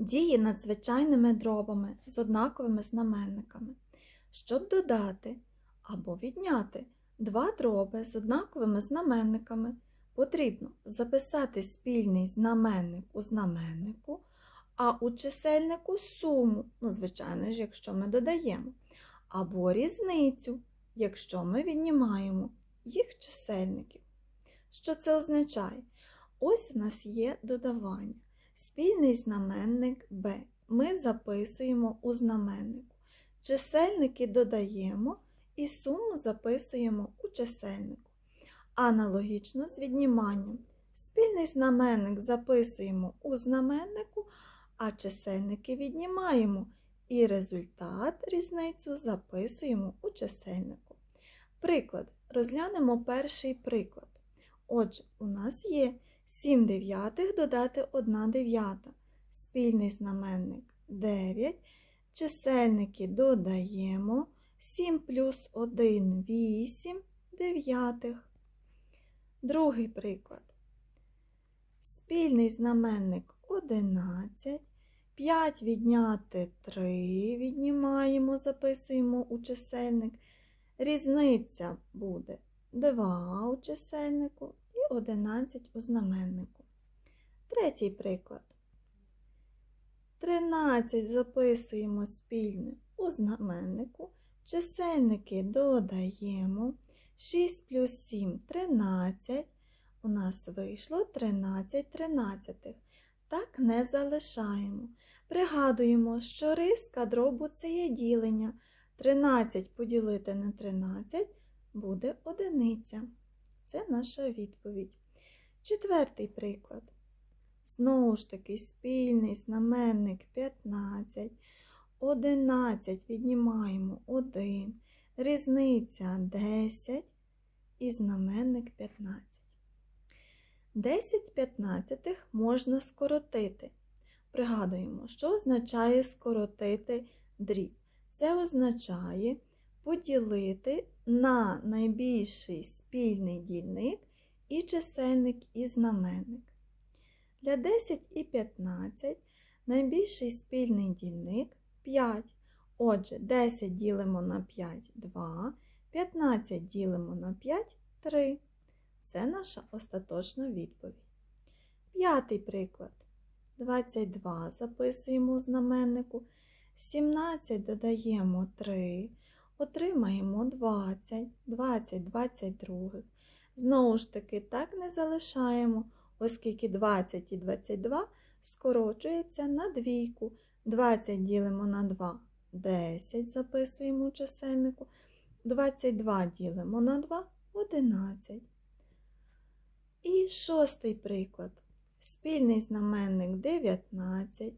Дії над звичайними дробами з однаковими знаменниками. Щоб додати або відняти два дроби з однаковими знаменниками, потрібно записати спільний знаменник у знаменнику, а у чисельнику суму, ну, звичайно ж, якщо ми додаємо, або різницю, якщо ми віднімаємо їх чисельників. Що це означає? Ось у нас є додавання. Спільний знаменник b ми записуємо у знаменнику. Чисельники додаємо і суму записуємо у чисельнику. Аналогічно з відніманням. Спільний знаменник записуємо у знаменнику, а чисельники віднімаємо. І результат різницю записуємо у чисельнику. Приклад. Розглянемо перший приклад. Отже, у нас є 7 дев'ятих додати 1 дев'ята. Спільний знаменник 9. Чисельники додаємо. 7 плюс 1 8 дев'ятих. Другий приклад. Спільний знаменник 11. 5 відняти 3 віднімаємо, записуємо у чисельник. Різниця буде 2 у чисельнику 11 у знаменнику. Третій приклад. 13 записуємо спільне у знаменнику. Чисельники додаємо. 6 плюс 7 13. У нас вийшло 13 тринадцятих. Так не залишаємо. Пригадуємо, що риска дробу це є ділення. 13 поділити на 13 буде одиниця. Це наша відповідь. Четвертий приклад. Знову ж таки, спільний знаменник 15. 11 віднімаємо 1. Різниця 10 і знаменник 15. 10 п'ятнадцятих можна скоротити. Пригадуємо, що означає скоротити дріб. Це означає поділити на найбільший спільний дільник і чисельник і знаменник. Для 10 і 15 найбільший спільний дільник 5. Отже, 10 ділимо на 5 2, 15 ділимо на 5 3. Це наша остаточна відповідь. П'ятий приклад. 22 записуємо у знаменнику. 17 додаємо 3, отримаємо 20, 20, 22. Знову ж таки, так не залишаємо, оскільки 20 і 22 скорочується на двійку. 20 ділимо на 2, 10 записуємо у чисельнику. 22 ділимо на 2, 11. І шостий приклад. Спільний знаменник 19.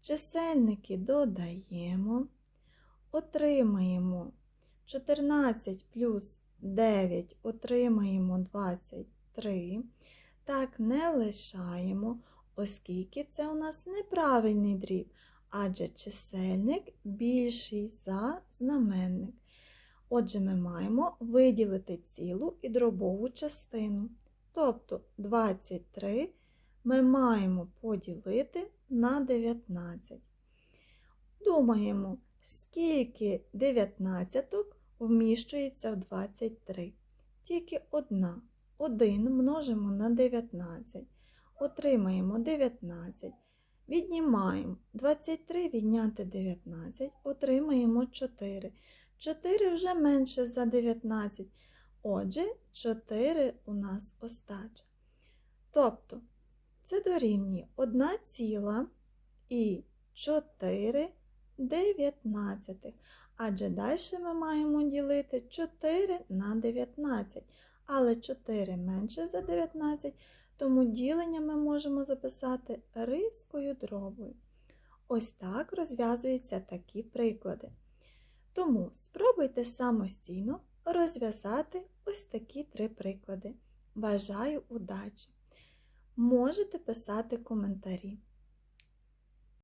Чисельники додаємо, отримаємо 14 плюс 9, отримаємо 23. Так, не лишаємо, оскільки це у нас неправильний дріб, адже чисельник більший за знаменник. Отже, ми маємо виділити цілу і дробову частину. Тобто 23 ми маємо поділити на 19. Думаємо, скільки 19 вміщується в 23. Тільки одна. 1 множимо на 19. Отримаємо 19. Віднімаємо 23 відняти 19, отримаємо 4. 4 вже менше за 19. Отже, 4 у нас остача. Тобто, це дорівнює 1 ціла і 4 дев'ятнадцятих. Адже далі ми маємо ділити 4 на 19. Але 4 менше за 19, тому ділення ми можемо записати рискою дробою. Ось так розв'язуються такі приклади. Тому спробуйте самостійно розв'язати ось такі три приклади. Бажаю удачі! Можете писати коментарі.